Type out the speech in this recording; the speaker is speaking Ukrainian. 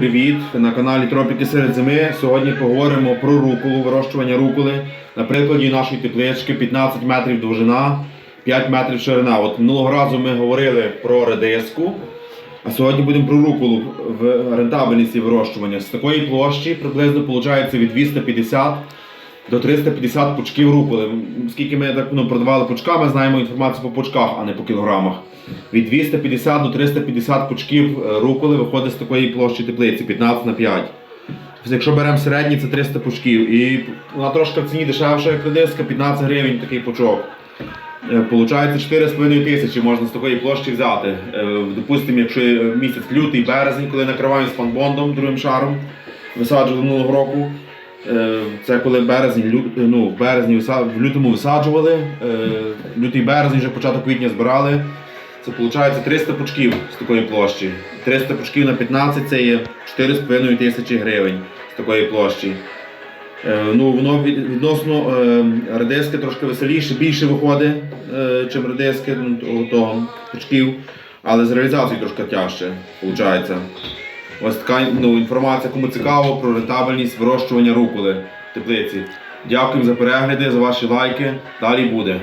Привіт! На каналі Тропіки серед зими. Сьогодні поговоримо про руколу, вирощування руколи. На прикладі нашої теплички 15 метрів довжина, 5 метрів ширина. От минулого разу ми говорили про редиску, а сьогодні будемо про руколу в рентабельності вирощування. З такої площі приблизно виходить від 250 до 350 пучків руколи. Скільки ми так ну, продавали пучками, знаємо інформацію по пучках, а не по кілограмах. Від 250 до 350 пучків е, руколи виходить з такої площі теплиці 15 на 5. Тобто, Якщо беремо середній, це 300 пучків. І вона трошки в ціні дешевша, як редиска, 15 гривень такий пучок. Е, Получається 4,5 тисячі можна з такої площі взяти. Е, Допустимо, якщо місяць лютий, березень, коли накриваємо спанбондом другим шаром, висаджували минулого року. Е, Це коли березень, лю... ну, в березні в лютому висаджували, е, лютий березень, вже початок квітня збирали. Це виходить 300 пучків з такої площі. 300 пучків на 15 це є 4,5 тисячі гривень з такої площі. Е, Ну, воно відносно е, редиски трошки веселіше, більше виходить, е, чим редиски ну, пучків, але з реалізацією трошки тяжче виходить. Ось така ну, інформація, кому цікаво про рентабельність вирощування руколи теплиці. Дякую за перегляди, за ваші лайки. Далі буде.